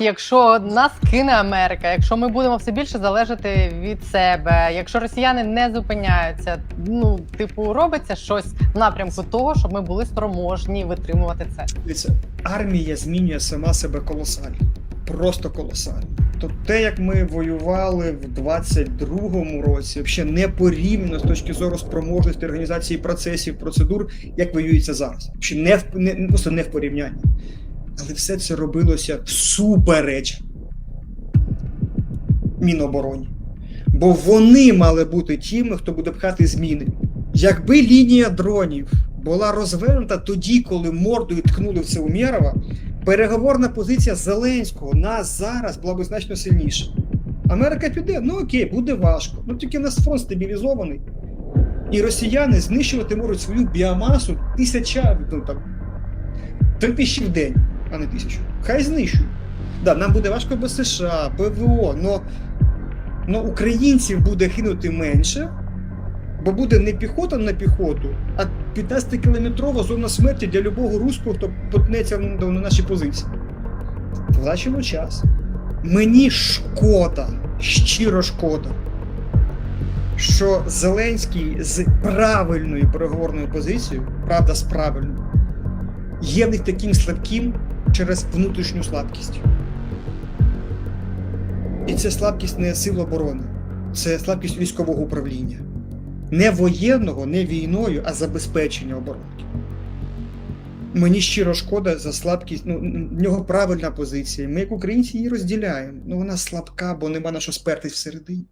Якщо нас кине Америка, якщо ми будемо все більше залежати від себе, якщо росіяни не зупиняються, ну типу робиться щось в напрямку того, щоб ми були спроможні витримувати це. Армія змінює сама себе колосально. Просто колосально. Тобто те, як ми воювали в 22-му році, взагалі не порівняно з точки зору спроможності організації процесів, процедур, як воюється зараз. Взагалі не, в- не- просто не в порівнянні. Але все це робилося всупереч Мінобороні. Бо вони мали бути тими, хто буде пхати зміни. Якби лінія дронів була розвернута тоді, коли мордою ткнули в це Умєрова, переговорна позиція Зеленського нас зараз була б значно сильніша. Америка піде, ну окей, буде важко. Ну тільки нас фронт стабілізований. І росіяни знищувати можуть свою біомасу тисяча, ну там три тисячі в день, а не тисячу. Хай знищують. Да, нам буде важко без США, ПВО, но, но українців буде кинути менше, бо буде не піхота на піхоту, а 15-кілометрова зона смерті для любого руського, хто потнеться на на наші позиції. Втрачено час. Мені шкода, щиро шкода, що Зеленський з правильною переговорною позицією, правда, з правильною, є них таким слабким через внутрішню слабкість. І це слабкість не сил оборони, це слабкість військового управління. Не воєнного, не війною, а забезпечення оборонки. Мені щиро шкода за слабкість. Ну, в нього правильна позиція. Ми, як українці, її розділяємо. Ну вона слабка, бо нема на що спертись всередині.